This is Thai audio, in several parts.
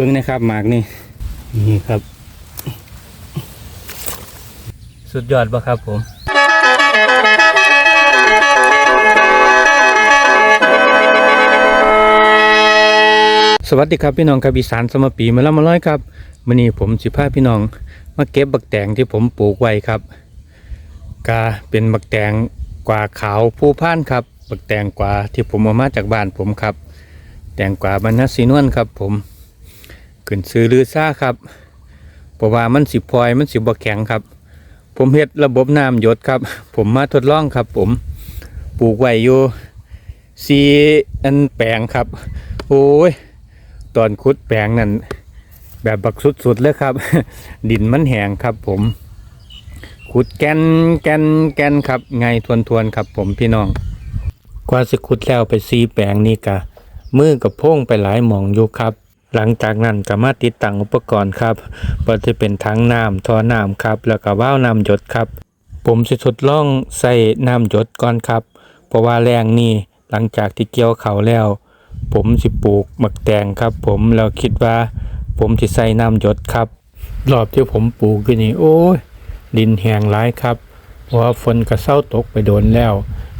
เบิ้งนะครับหมากนี่นี่ครับ สุดยอดปะครับผมสวัสดีครับพี่น้องครับอีสานสมปีมาแล้วมาร้อยครับมื่อนี้ผมสิพาพี่น้องมาเก็บบักแตงที่ผมปลูกไว้ครับกาเป็นบักแตงกว่าขาวผู้พ่านครับ บักแตงกว่าที่ผมเอามาจากบ้านผมครับ แตงกว่าบรรณสีนวลครับผม ขึ้นซื้อลือซ่าครับเพราะว่ามันสิพลอยมันสิบ่แข็งครับ ผมเฮ็ดระบบน้ำหยดครับ ผมมาทดลองครับ ผมปลูกไว้อยู่สีอันแปลงครับ โอ้ยตอนขุดแปลงนั่นแบบบักสุดๆเลยครับ ดินมันแห้งครับ ผมขุดแกนแกนแกนครับ ไงทวนๆครับ ผมพี่น้องกว่าสิขุดแล้วไปซีแปลงนี่กะมือกับพ่งไปหลายหมองอยู่ครับ หลังจากนั้นก็มาติดตั้งอุปกรณ์ครับว่าจะเป็นทั้งน้ำท่อน้ำครับ แล้วก็ว่าวน้ำหยดครับ ผมสิทดลองใส่น้ำหยดก่อนครับ เพราะว่าแรงนี่หลังจากที่เกี่ยวเขาแล้ว ผมสิปลูกหมักแตงครับ ผมแล้วคิดว่า ผมสิใส่น้ำหยดครับ รอบที่ผมปลูกอยู่นี่โอ้ยดินแห้งร้ายครับ เพราะว่าฝนกระเซ้าตกไปโดนแล้ว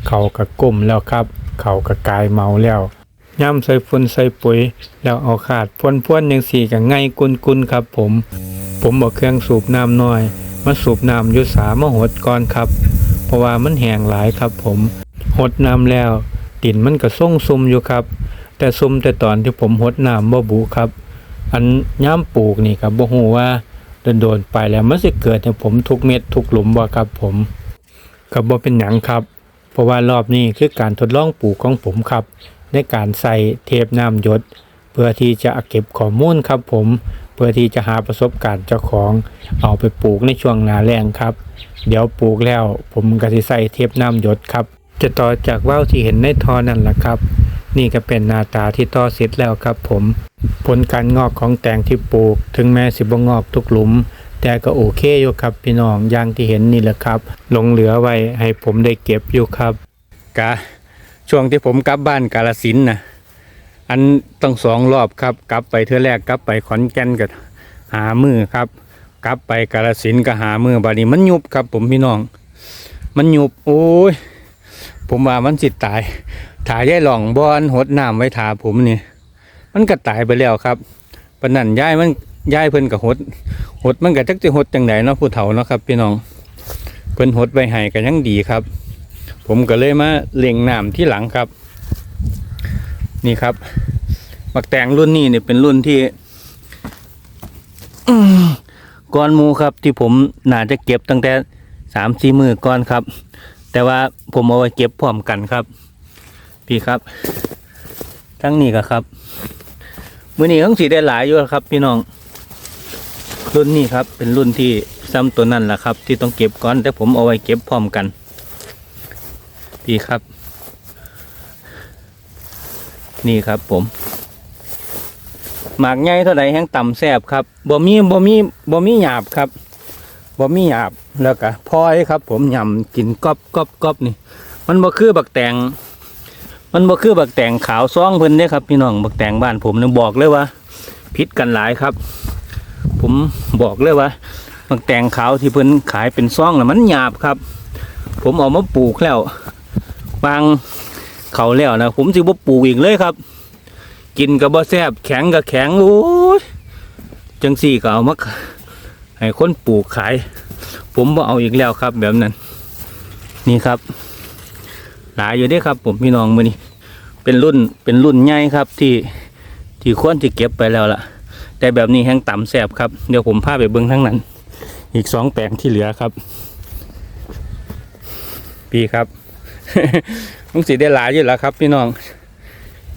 เขากระก้มแล้วครับ เขากระกายเมาแล้ว ย่ำใส่ฝนใส่ปุ๋ย แล้วเอาขาดพ่นพ่นยังสี่กับไงกุนกุนครับผม ผมบอกเครื่องสูบน้ำน้อย มาสูบน้ำอยุสามหดก่อนครับ เพราะว่ามันแห้งหลายครับผมหดน้ำแล้วดินมันก็ส่งซุมอยู่ครับ แต่ซุมแต่ตอนที่ผมหดน้ำบ่บุครับ อันย่ำปลูกนี่ครับบ่ฮู้ว่าโดนๆไปแล้วมันสิเกิดให้ผมทุกเม็ดทุกหลุมบ่ครับผมก็บ่เป็นหยังครับ เพราะว่ารอบนี้คือการทดลองปลูกของผมครับ ในการใส่เทปน้ำหยด เพื่อที่จะเก็บข้อมูลครับผมเพื่อที่จะหาประสบการณ์เจ้าของ เอาไปปลูกในช่วงหนาแรงครับ เดี๋ยวปลูกแล้วผมก็สิใส่เทปน้ำหยดครับ จะต่อจากว่าวที่เห็นในทอนั่นแหละครับ นี่ก็เป็นหน้าตาที่ต่อเสร็จแล้วครับผม ผลการงอกของแตงที่ปลูก ถึงแม้สิบ่งอกทุกหลุมแต่ก็โอเคอยู่ครับพี่น้องอย่างที่เห็นนี่แหละครับหลงเหลือไว้ให้ผมได้เก็บอยู่ครับกะ ช่วงที่ผมกลับบ้านกาลสินนะอันต้องสองรอบครับ กลับไปเทือแรกกลับไปขอนแก่นก็หามือครับ กลับไปกาลสินก็หามือบัดนี้มันยุบครับ ผมพี่น้อง มันยุบโอ้ยผมว่ามันสิตายถ่ายายหล่องบอนหดน้ำไว้ถาผมนี่มันก็ตายไปแล้วครับปนนันย้ายมันย้ายเพิ่นกับหดหดมันก็จักจะหดจังไดเนาะผู้เฒ่าเนาะครับ พี่น้องเพิ่นหดไว้ให้ก็ยังดีครับ ผมก็เลยมาเล็งน้ำที่หลังครับ นี่ครับมักแตงรุ่นนี้เนี่ยเป็นรุ่นที่ก้อนมูครับที่ผมน่าจะเก็บตั้งแต่สามสี่มือก้อนครับ แต่ว่าผมเอาไว้เก็บพร้อมกันครับ พี่ครับ ทั้งนี้ก็ครับ มือนี้ต้งสีได้หลายอยู่ครับ พี่น้อง รุ่นนี้ครับ เป็นรุ่นที่ซ้ำตัวนั่นแหละครับ ที่ต้องเก็บก่อน แต่ผมเอาไว้เก็บพร้อมกัน พี่ครับ นี่ครับผม หมากใหญ่เท่าไหร่แห้งต่ำแซบครับบ่มีบ่มีบ่มีหยาบครับบ่มีหยาบแล้วก็พอยครับ ผมยำกินกรอบกรอบกรอบนี่ มันบ่คือบักแตงมันบ่คือบักแตงขาวซ่องเพิ่นเด้ครับ พี่น้องบักแตงบ้านผมเนี่ยบอกเลยว่าพิษกันหลายครับ ผมบอกเลยว่าบักแตงขาวที่เพิ่นขายเป็นซ่องน่ะมันหยาบครับ ผมเอามาปลูกแล้ว วางเขาแล้วนะผมสิบ่ปลูกอีกเลยครับ กินกับบ่แซบแข็งกับแข็งโอ้ยจังสี่ก็เอามาให้คนปลูกขาย ผมบ่เอาอีกแล้วครับ แบบนั้น นี่ครับ หลายอยู่ด้วยครับ ผมพี่น้องมือนี้เป็นรุ่นเป็นรุ่นใหญ่ครับที่ที่ควรจะเก็บไปแล้วล่ะ แต่แบบนี้แห้งต่ำแสบครับ เดี๋ยวผมพาไปเบิ้งทั้งนั้น อีกสองแปลงที่เหลือครับพี่ครับ ลุงสีได้หลายอยู่แล้วครับ พี่น้อง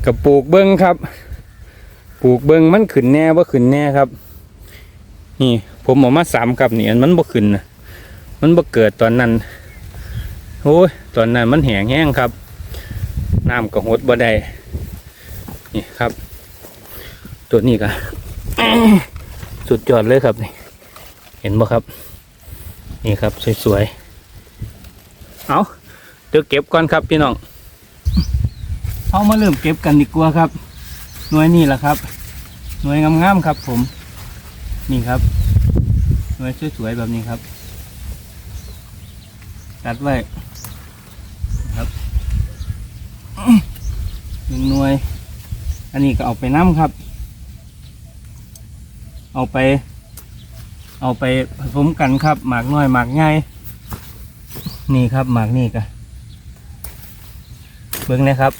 กับปลูกเบิ้งครับ ปลูกเบิ้งมันขึ้นแน่ว่าขึ้นแน่ครับ นี่ผมเอามาสามครับนี่อันมันบ่ขึ้นนะมันบ่เกิดตอนนั้นโอ้ยตอนนั้นมันแห้งแห้งครับน้ำก็หดบ่ได้นี่ครับ ตัวนี้ก็สุดยอดเลยครับนี่เห็นบ่ครับ นี่ครับสวยๆเอา เดี๋ยวเก็บก่อนครับพี่น้องเอามาเริ่มเก็บกันดีกว่าครับ หน่วยนี่แหละครับ หน่วยงามๆครับ ผม นี่ครับ หน่วยสวยๆแบบนี้ครับ ตัดไว้ครับหนึ่งหน่วย อันนี้ก็เอาไปน้ำครับ เอาไป เอาไปผสมกันครับ หมากน้อยหมากง่ายนี่ครับหมากนี่ก็เบิ้งนะครับ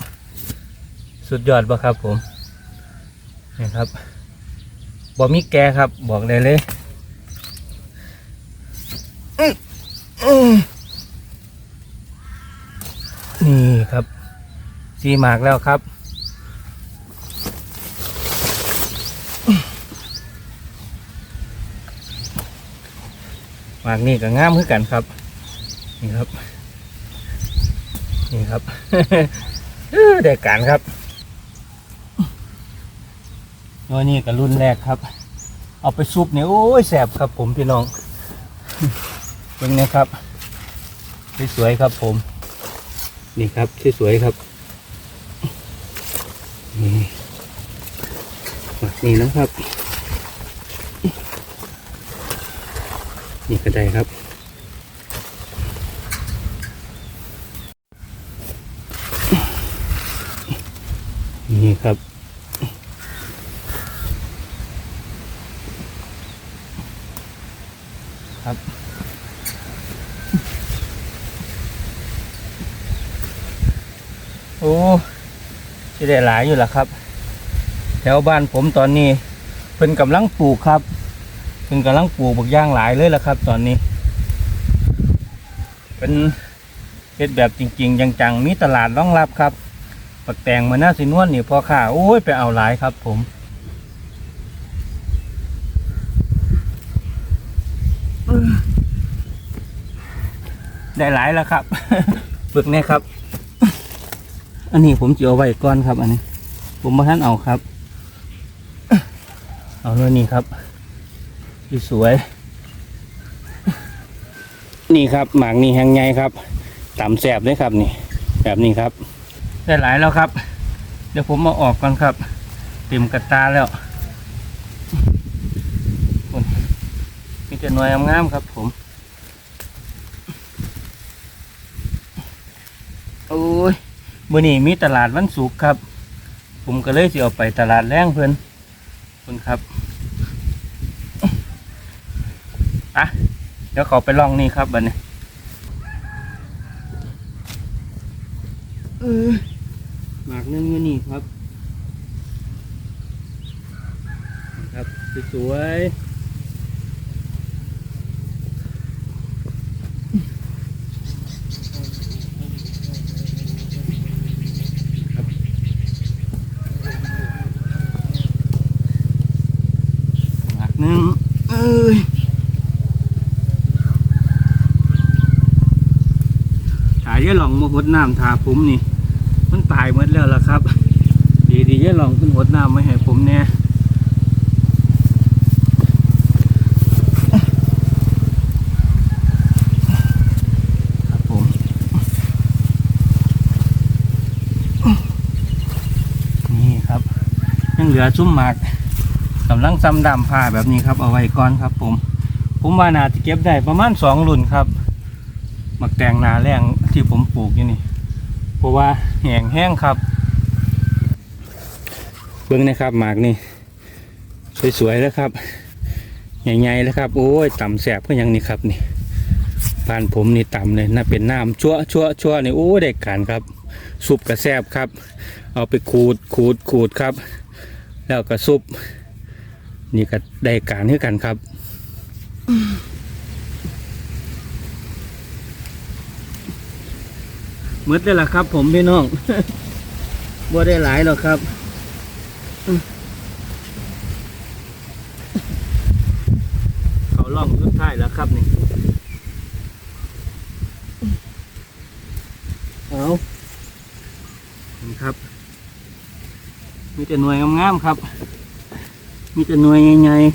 สุดยอดปะครับผมนี่ครับบอมีแกครับ บอกได้เลยนี่ครับสีหมากแล้วครับหมากนี่ก็งามขึ้นกันครับ นี่ครับ นี่ครับเอ้อได้การครับตัวนี้ก็รุ่นแรกครับ เอาไปซุปเนี่ยโอ้ยแสบครับผมพี่น้องเป็นไงครับสวยครับผม นี่ครับสวยครับนี่นี่นะครับ นี่ก็ได้ครับ ครับ ครับ โอ้ที่ได้หลายอยู่ล่ะครับ แถวบ้านผมตอนนี้เพิ่นกำลังปลูกครับเพิ่นกำลังปลูกบักย่างหลายเลยล่ะครับ ตอนนี้ เป็นเฮ็ดแบบจริง ๆ จังๆมีตลาดรองรับครับ ปักแตงมาหน้าสินวนนี่พอค่าโอ้ยไปเอาหลายครับ ผม ได้หลายแล้วครับปึกนี่ครับ อันนี้ผมจะเอาไว้ก่อนครับ อันนี้ ผมมาท่านเอาครับ เอาเลยนี่ครับที่สวย นี่ครับหมากนี่แห้งใหญ่ครับต่ำแสบเลยครับนี่ แบบนี้ครับ ได้หลายแล้วครับ เดี๋ยวผมมาออกก่อนครับ เต็มกระตาแล้วคุณมีแต่หน่วยงามๆครับ ผมโอ้ยมื่อนี้มีตลาดวันศุกร์ครับ ผมก็เลยจะเอาไปตลาดแรงเพื่อนคุณครับอะเดี๋ยวขอไปลองนี่ครับบัดนี้เออ หมากนึงอยู่นี่ครับครับสวยๆหมากนึงเอ้ยถ่ายายหลองมาหดน้ำทาผมนี่ มันตายหมดแล้วล่ะครับ ดีดีๆยายหลองขึ้นหดน้ำไม่ให้ผมเนี่ยผมนี่ครับยังเหลือซุ้มหมากกำลังซ้ำดำผ้าแบบนี้ครับ เอาไว้ก่อนครับ ผม ผมว่านาจะเก็บได้ประมาณสองรุ่นครับหมักแตงนาแรงที่ผมปลูกอยู่นี่ เพราะว่าแห้งแห้งครับ เบิ้งนะครับหมากนี่ สวยๆแล้วครับใหญ่ๆแล้วครับ โอ้ยต่ำแสบก็ยังนี่ครับนี่บ้านผมนี่ต่ำเลยน่าเป็นน้ำชั่วชั่วชั่วนี่โอ้ได้การครับซุปกระแซบครับ เอาไปขูดขูดขูดครับ แล้วก็ซุปนี่ก็ได้การให้กันครับ มืดเลยล่ะครับ ผมพี่น้องบ่ได้หลายหรอกครับเขาล่องสุดท้ายแล้วครับนี่เอานี่ครับ มีแต่หน่วยงามๆครับ มีแต่หน่วยใหญ่ๆ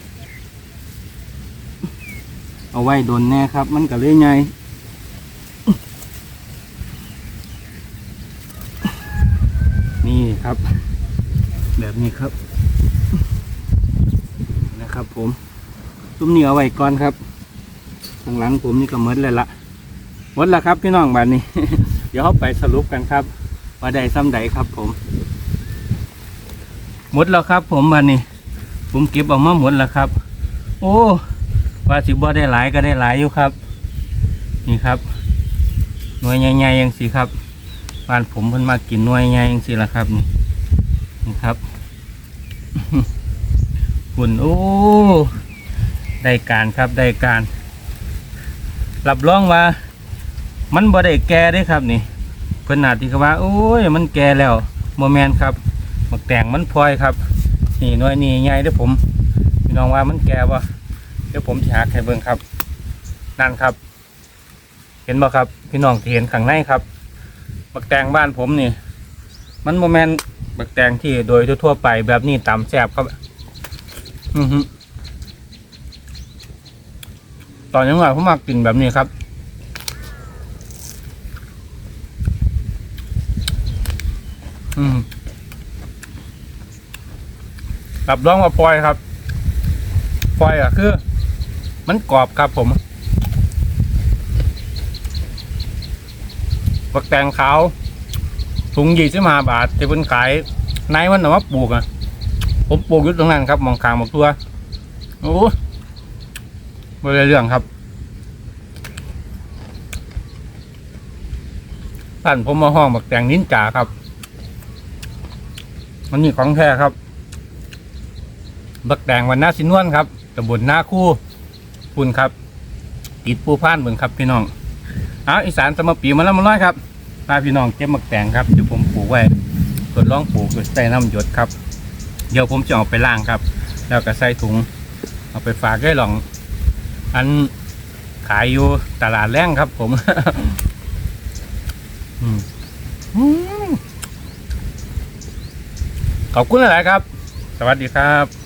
เอาไว้โดนแน่ครับ มันก็เลยใหญ่ นี่ ครับ แบบนี้ครับ นะครับ ผมตุ้มเหนียวไว้ก่อนครับข้างหลังผมนี่ก็หมดเลยละหมดล้วครับพี่น้องบ้านนี้ เดี๋ยวเราไปสรุปกันครับว่าได้ซ้ำใดครับ ผมหมดแล้วครับ ผมบ้านนี้ ผมเก็บออกมาหมดแล้วครับ โอ้ว่าสิบ่ได้หลายก็ได้หลายอยู่ครับ นี่ครับหน่วยใหญ่ๆอยังสิครับบ้านผมเพิ่นมากินหน่วยใหญ่ยังสิละครับนี่ ครับคุณโอ้ได้การครับได้การรับรองว่า มันบ่ได้แก่ด้ครับนี่เพิ่นอาที่ว่า โอ้ย มันแก่แล้วโมแมนครับหมักแต่งมันพลอยครับ นี่น้อยนี่ใหญ่เด้อผมพี่น้องว่ามันแก่บ่เดี๋ยวผมจะหาใครเบิ่งครับ นั่นครับ เห็นบ่ครับ พี่น้องทีเห็นข้างในครับหมักแต่งบ้านผมนี่ มันโมแมน หมักแตงที่โดยทั่วๆไปแบบนี้ตามแสบครับ อือฮึตอนยังไงผมมากินแบบนี้ครับอืมรับรองว่าปล่อยครับ ปล่อยอะคือ มันกรอบครับผมบักแตงขาว ถุงยี่สิบห้าบาทที่เพิ่นขายในมันเอามาปลูกอะผมปลูกอยู่ตรงนั้นครับมองคางบอกตัวโอ้ไม่ได้เรื่องครับท่านผมมาห้องบักแตงนินจาครับมันนี่ของแท้ครับ บักแดงวันหน้าสินวนครับตำบลหน้าคู่คุณครับ ติดปูพานเหมือนครับพี่น้อง เอาอีสานสมปีมาแล้วมาน้อยครับ พาพี่น้องเก็บบักแดงครับเดี๋ยวผมปลูกไว้ทดลองปลูกใส่น้ำหยดครับ เดี๋ยวผมจะเอาไปล้างครับ แล้วก็ใส่ถุง เอาไปฝากได้หลอง อันขายอยู่ตลาดแรงครับ ผมขอบคุณหลายครับ สวัสดีครับ